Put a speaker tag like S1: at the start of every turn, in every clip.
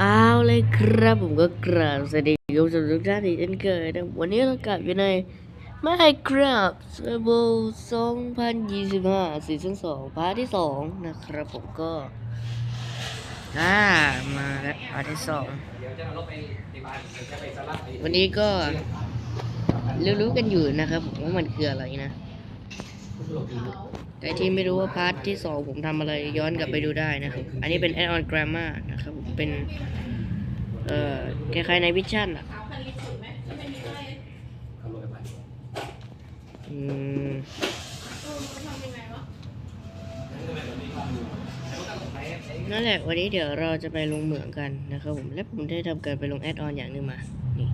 S1: เอาเลยครับผมก็กราบสวัสดีคุณผู้ชมทุกท่านอีกเช่นเคยนะวันนี้เรากลับอยู่ใน Minecraft Survival 2025ซีซั่น2พาร์ทที่ 2 นะครับผมก็อ่ามาแล้วพาร์ทที่สองวันนี้ก็รู้ๆกันอยู่นะครับผมว่ามันคืออะไรนะ แต่ที่ไม่รู้ว่าพาร์ทที่สองผมทำอะไรย้อนกลับไปดูได้นะครับ อันนี้เป็น add on grammar นะครับเป็นเอ่อคล้ายๆในวิชั่นอะอืมนั่นแหละวันนี้เดี๋ยวเราจะไปลงเหมืองกันนะครับผมและผมได้ทำการไปลงแอดออนอย่างหนึ่งมา นี่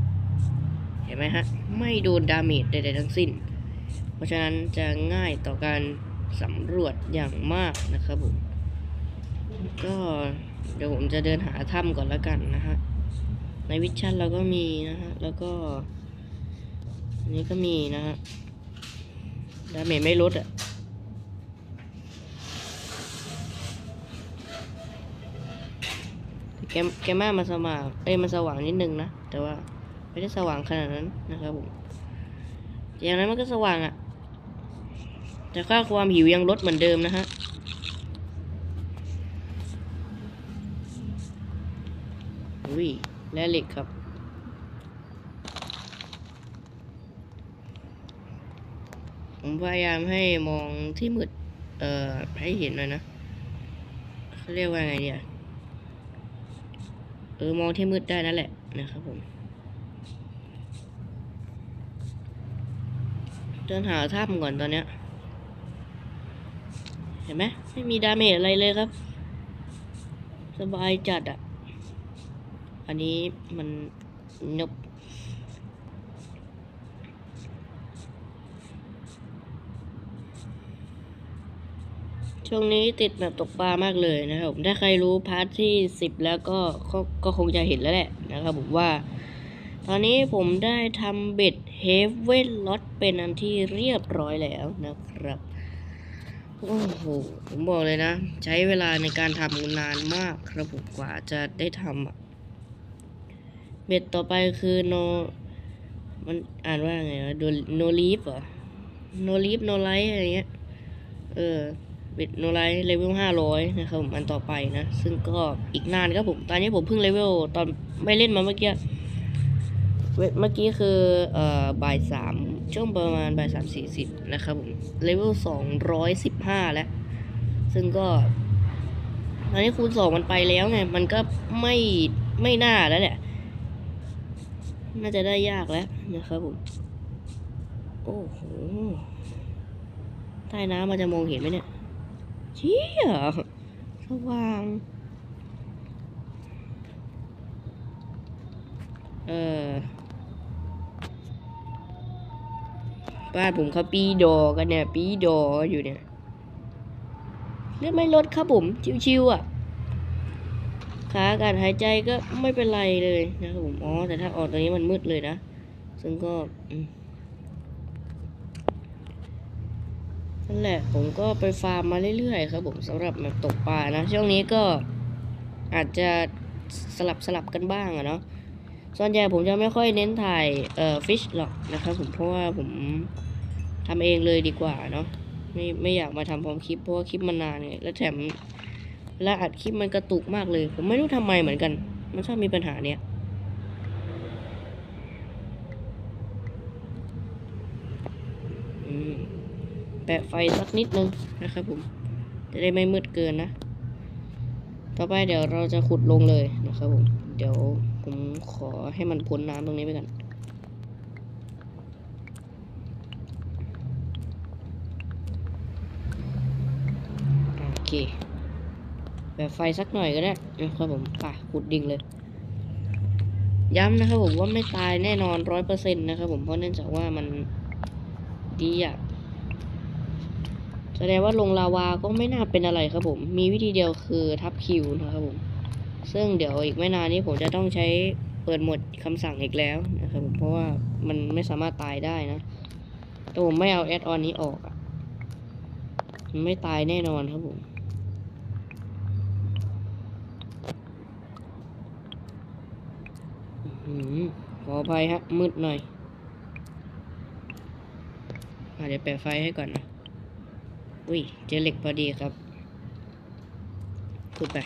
S1: เห็นไหมฮะ ไม่โดนดาเมจใดๆทั้งสิ้น เพราะฉะนั้นจะง่ายต่อการสำรวจอย่างมากนะครับผม ก็เดี๋ยวผมจะเดินหาถ้ำก่อนแล้วกันนะฮะ ในวิชั่นเราก็มีนะฮะ แล้วก็ อันนี้ก็มีนะฮะดาเมจไม่ลดอะแกมแกม่ามาสว่างเอ้ยมันสว่างนิดนึงนะ แต่ว่าไม่ได้สว่างขนาดนั้นนะครับผมอย่างนั้นมันก็สว่างอะ แต่ค่าความหิวยังลดเหมือนเดิมนะฮะอุ้ยและเหล็กครับ ผมพยายามให้มองที่มืด เอ่อ ให้เห็นหน่อยนะเขาเรียกว่าไงเนี่ย เออ มองที่มืดได้นั่นแหละนะครับผม เดินหาถ้ำก่อนตอนเนี้ย เห็นไหมไม่มีดาเมจอะไรเลยครับ สบายจัดอะ่ะ อันนี้มันนบช่วงนี้ติดแบบตกปลามากเลยนะครับผมถ้าใครรู้พาร์ทที่สิบแล้วก็ก็คงจะเห็นแล้วแหละนะครับผมว่า ตอนนี้ผมได้ทำเบ็ดเฮฟเวนล็อตเป็นอันที่เรียบร้อยแล้วนะครับ โอ้โห ผมบอกเลยนะ ใช้เวลาในการทำนานมากครับผมกว่าจะได้ทำอะ เบ็ดต่อไปคือ no มันอ่านว่าไงวะ no leaf เหรอ no leaf no light อะไรเงี้ย เออ เบ็ด no light เลเวลห้าร้อยนะครับผมอันต่อไปนะ ซึ่งก็อีกนานครับผม ตอนนี้ผมเพิ่งเลเวลตอนไม่เล่นมาเมื่อกี้เว้ยเมื่อกี้คือ เอ่อบ่ายสาม ช่วงประมาณบ่ายสามสี่สิบนะครับผมเลเวลสองร้อยสิบห้าแล้ว ซึ่งก็ตอนนี้คูณสองมันไปแล้วไง มันก็ไม่ไม่น่าแล้วแหละ น่าจะได้ยากแล้วนะครับผม โอ้โห ใต้น้ำมันจะมองเห็นไหมเนี่ยเชี่ยสว่าง เออ บ้านผมเขาปีดอกันเนี่ย ปีดออยู่เนี่ยเลือดไม่ลดครับผมชิวๆอะขากาศหายใจก็ไม่เป็นไรเลยนะครับผมอ๋อแต่ถ้าออกตรงนี้มันมืดเลยนะ ซึ่งก็นั่นแหละผมก็ไปฟาร์มมาเรื่อยๆครับผมสำหรับแบบตกปลานะช่วงนี้ก็อาจจะสลับสลับกันบ้างอะเนาะส่วนใหญ่ผมจะไม่ค่อยเน้นถ่ายเอ่อฟิชหรอกนะครับผมเพราะว่าผม ทำเองเลยดีกว่าเนาะไม่ไม่อยากมาทำพร้อมคลิปเพราะว่าคลิปมันนานไงแล้วแถมเวลาอัดคลิปมันกระตุกมากเลย ผมไม่รู้ทำไมเหมือนกัน มันชอบมีปัญหาเนี้ยแปะไฟสักนิดนึงนะครับผม จะได้ไม่มืดเกินนะ ต่อไปเดี๋ยวเราจะขุดลงเลยนะครับผม เดี๋ยวผมขอให้มันพ้นน้ำตรงนี้ไปก่อนโอเค แบบไฟสักหน่อยก็ได้นะครับผมไปขุดดิ่งเลย ย้ำนะครับผมว่าไม่ตายแน่นอนร้อยเปอร์เซ็นต์นะครับผมเพราะเนื่องจากว่ามันดีอะแสดงว่าลงลาวาก็ไม่น่าเป็นอะไรครับผม มีวิธีเดียวคือทับคิวนะครับผม ซึ่งเดี๋ยวอีกไม่นานนี้ผมจะต้องใช้เปิดหมดคำสั่งอีกแล้วนะครับผม เพราะว่ามันไม่สามารถตายได้นะ แต่ผมไม่เอาแอดออนนี้ออกอะมันไม่ตายแน่นอนครับผม อืม ขออภัยฮะ มืดหน่อยอะเดี๋ยวแปะไฟให้ก่อนนะ อุ้ย เจอเหล็กพอดีครับพูดไป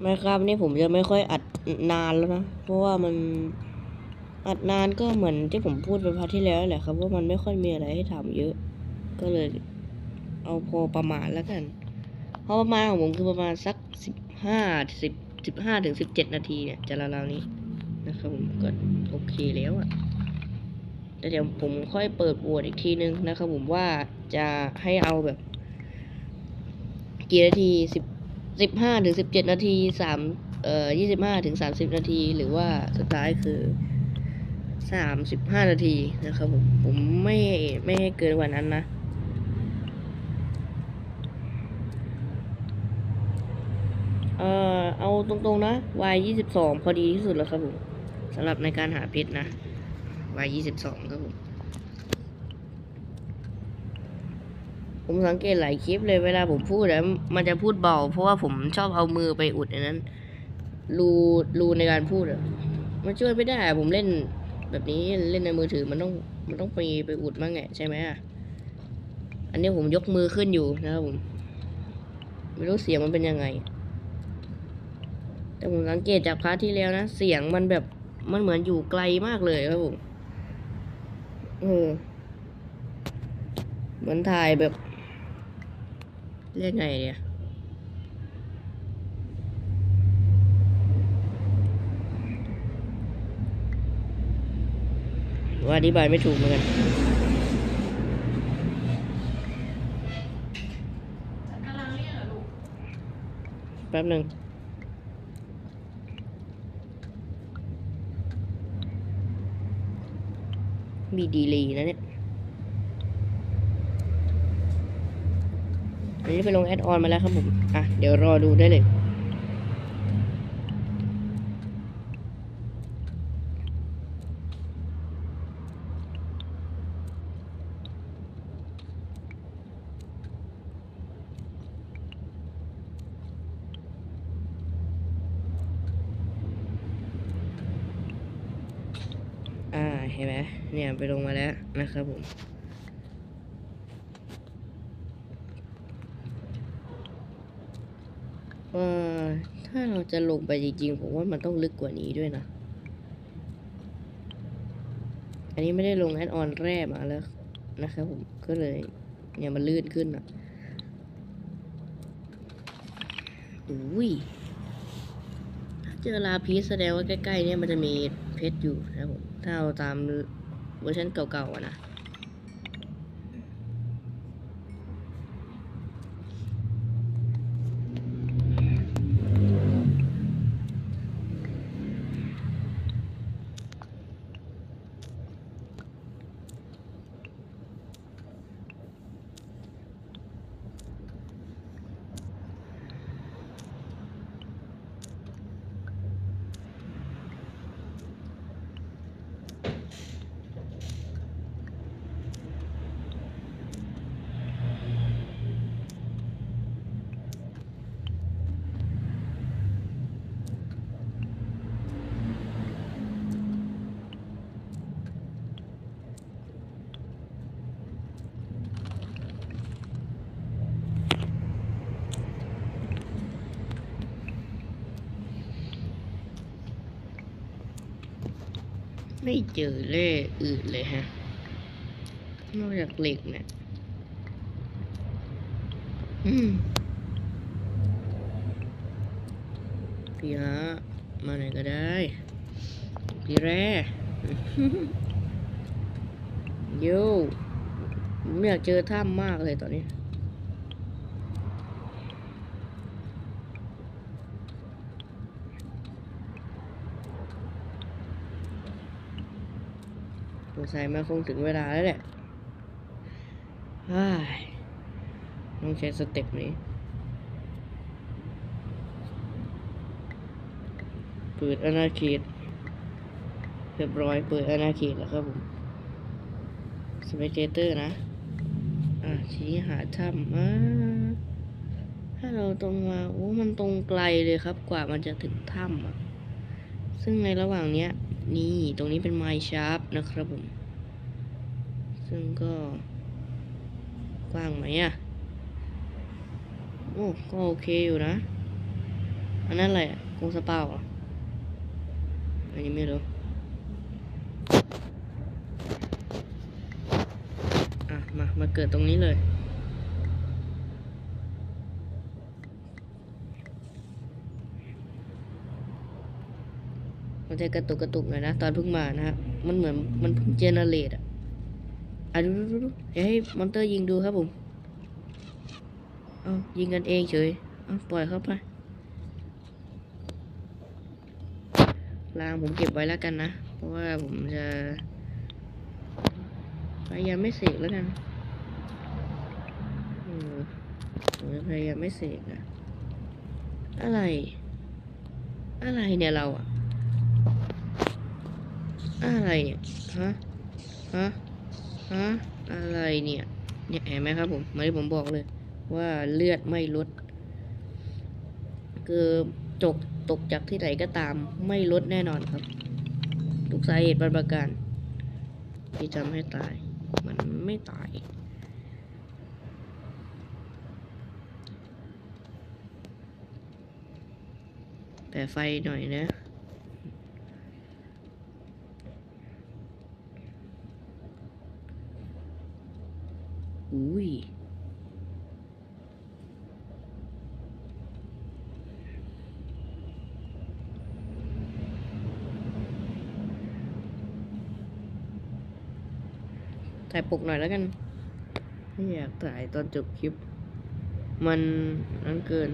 S1: ไม่ครับนี่ผมจะไม่ค่อยอัดนานแล้วนะ เพราะว่ามัน อัดนานก็เหมือนที่ผมพูดไปพาร์ทที่แล้วแหละครับ ว่ามันไม่ค่อยมีอะไรให้ทำเยอะ ก็เลยเอาพอประมาณแล้วกันเพราะประมาณของผมคือประมาณสักสิบห้าสิบสิบห้าถึงสิบเจ็ดนาทีเนี่ยจะราวๆนี้นะครับผมก็โอเคแล้วอะแต่เดี๋ยวผมค่อยเปิดโหวตอีกทีนึงนะครับผมว่าจะให้เอาแบบ กี่นาทีสิบสิบห้าถึงสิบเจ็ดนาทีสามเอ่อยี่สิบห้าถึงสามสิบนาที หรือว่าสุดท้ายคือ สามสิบห้านาทีนะครับผม ผมไม่ไม่ให้เกินกว่านั้นนะเอ่อเอาตรงๆนะ y ยี่สิบสองพอดีที่สุดแล้วครับผมสำหรับในการหาเพชรนะ y ยี่สิบสองครับผม ผมสังเกตหลายคลิปเลยเวลาผมพูดแล้วมันจะพูดเบา เพราะว่าผมชอบเอามือไปอุดอันนั้นรูรูในการพูดอะมันช่วยไม่ได้ผมเล่น แบบนี้เล่นในมือถือมันต้องมันต้องไปไปอุดมั่งไงใช่ไหมอะอันนี้ผมยกมือขึ้นอยู่นะครับผมไม่รู้เสียงมันเป็นยังไง แต่ผมสังเกตจากพาร์ทที่แล้วนะ เสียงมันแบบมันเหมือนอยู่ไกลมากเลยครับผมเออเหมือนถ่ายแบบ เรียกไงเนี่ย ว่าอธิบายไม่ถูกเหมือนกัน
S2: กำลังเรียกเหรอลูก
S1: แป๊บหนึ่งมีดีลีนะเนี่ย อันนี้ไปลงแอดออนมาแล้วครับผม อะ เดี๋ยวรอดูได้เลย อ่า เห็นไหมเนี่ย ไปลง มาแล้วนะครับผมเอ่อถ้าเราจะลงไปจริงๆ ผมว่ามันต้องลึกกว่านี้ด้วยนะ อันนี้ไม่ได้ลงแอดออนแร่มาแล้วนะครับผมก็เลยเนี่ยมันลื่นขึ้นอะอุ้ยถ้าเจอลาพีสแสดงว่าใกล้ๆเนี่ยมันจะมีเพชรอยู่นะครับผม ถ้าเอาตาม เวอร์ชันเก่าๆอะนะ ไม่เจอเล่อื่นเลยฮะ นอกจากเหล็กเนี่ยอืมพี่ฮะมาไหนก็ได้ พี่แร่โย่ผมอยากเจอถ้ำมากเลยตอนนี้ ส งสัยมันคงถึงเวลาแล้วแหละฮ้ต้องใช้สเต็ปนี้ เปิดอนาเขตเรียบร้อยเปิดอนาเขตแล้วครับผมสเปกเตอร์นะ อะทีนี้หาถ้ำอ่าถ้าเราตรงมา โอ้ มันตรงไกลเลยครับ กว่ามันจะถึงถ้ำอะ ซึ่งในระหว่างเนี้ย นี่ตรงนี้เป็นไมค์ชาร์ปนะครับผม ซึ่งก็กว้างไหมอะโอ้ก็โอเคอยู่นะ อันนั้นอะไรอะกงสเปาเหรอะอันนี้ไม่รู้อะมา มาเกิดตรงนี้เลย มันจะกระตุกกระตุกหน่อยนะตอนเพิ่งมานะฮะมันเหมือนมันเพิ่งเจเนเรตอะอะดูดูดูดูเดี๋ยวให้มอนเตอร์ยิงดูครับผมเอายิงกันเองเฉยเอาปล่อยเข้าไปรางผมเก็บไว้แล้วกันนะ เพราะว่าผมจะพยายามไม่เสกแล้วกันเออผมจะพยายามไม่เสกอะอะไร อะไรเนี่ยเราอะ อะไรเนี่ย ฮะ ฮะ ฮะ อะไรเนี่ย เนี่ยเห็นไหมครับผมเหมื่อนที่ผมบอกเลย ว่าเลือดไม่ลด คือจกตกจากที่ไหนก็ตามไม่ลดแน่นอนครับ ทุกสาเหตุบางประการ ที่ทำให้ตาย มันไม่ตายแต่ไฟหน่อยนะ อุ้ย ถ่ายปกหน่อยแล้วกันไม่อยากถ่ายตอนจบคลิป มันนั่นเกิน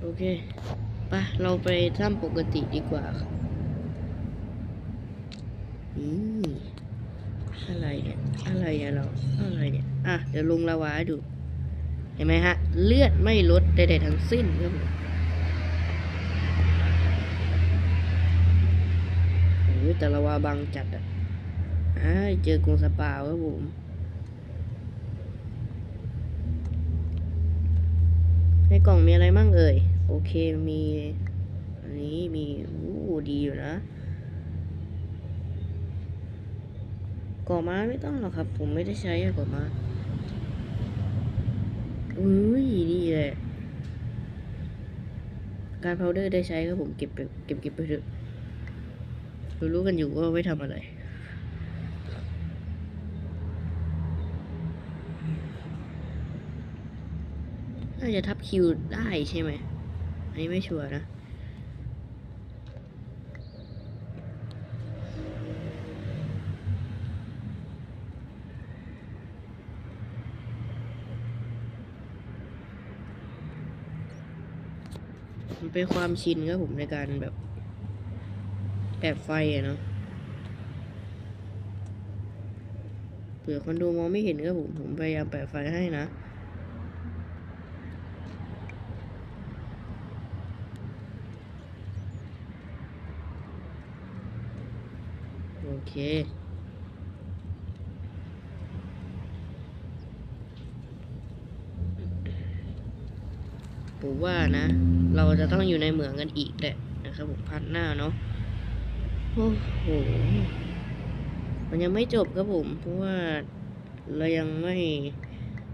S1: โอเคปะเราไปถ้ำปกติดีกว่าครับนี่อะไรเนี่ย อะไรเนี่ยเรา อะไรเนี่ย อะ เดี๋ยวลงลาวาให้ดู เห็นไหมฮะ เลือดไม่ลดใดๆทั้งสิ้นครับผมโอ้ย แต่ละวาบางจัดอะอ่าเจอกรงสปาวครับผมในกล่องมีอะไรมั่งเอ่ย โอเคมีอันนี้มีอู้ดีอยู่นะก่อมาไม่ต้องหรอกครับ ผมไม่ได้ใช้ก่อมาอุ้ยนี่แหละการพาวเดอร์ได้ใช้ครับผมเก็บไปเก็บเก็บไปเถอะ รู้รู้กันอยู่ว่าไว้ทำอะไร น่าจะทับคิวได้ใช่ไหม อันนี้ไม่ชัวร์นะมันเป็นความชินครับผมในการแบบ แปะไฟอะเนาะเผื่อคนดูมองไม่เห็นครับผม ผมพยายามแปะไฟให้นะ โอเคผมว่านะ เราจะต้องอยู่ในเหมืองกันอีกแหละนะครับผมพันหน้าเนาะ โอ้โห มันยังไม่จบครับผม เพราะว่าเรายังไม่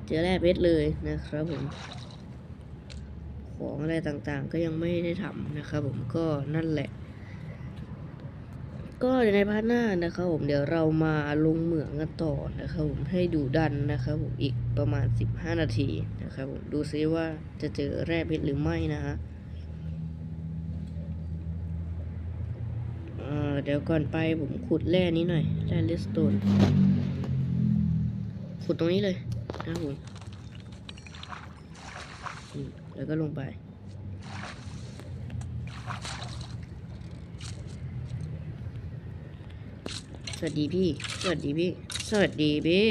S1: เจอแร่เพชรเลยนะครับผม ของอะไรต่างๆ ก็ยังไม่ได้ทำนะครับผมก็นั่นแหละ ก็ในพาร์ทหน้านะครับผมเดี๋ยวเรามาลงเหมืองกันต่อนะครับผมให้ดูดันนะครับผมอีกประมาณ 15 นาทีนะครับผมดูซิว่าจะเจอแร่เพชรหรือไม่นะฮะ เดี๋ยวก่อนไปผมขุดแร่นี้หน่อยแร่เลสโตนขุดตรงนี้เลยนะครับผมแล้วก็ลงไป สวัสดีพี่ สวัสดีพี่ สวัสดีพี่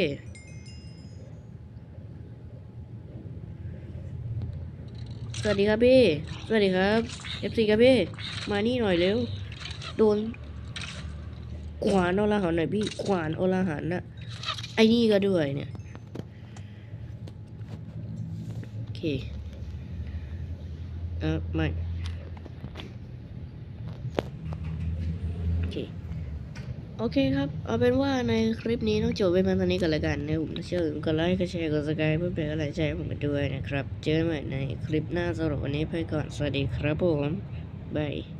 S1: ควัสดีครับพี่ สวัสดีครับ FC ครับพี่ มานี่หน่อยเร็ว โดน ขวานอลาหันหน่อยพี่ ขวานอลาหันนะไอ้นี่ก็ด้วยเนี่ย โอเคเออไม่โอเค โอเคครับ เอาเป็นว่าในคลิปนี้ต้องจบไว้เพียงเท่านี้กันแล้วกันนะผมเชื่อผมกดไลค์กดแชร์กดสกายเพื่อเป็นกำลังใจผมกันด้วยนะครับ เจอกันใหม่ในคลิปหน้าสำหรับวันนี้ไปก่อน สวัสดีครับผมบาย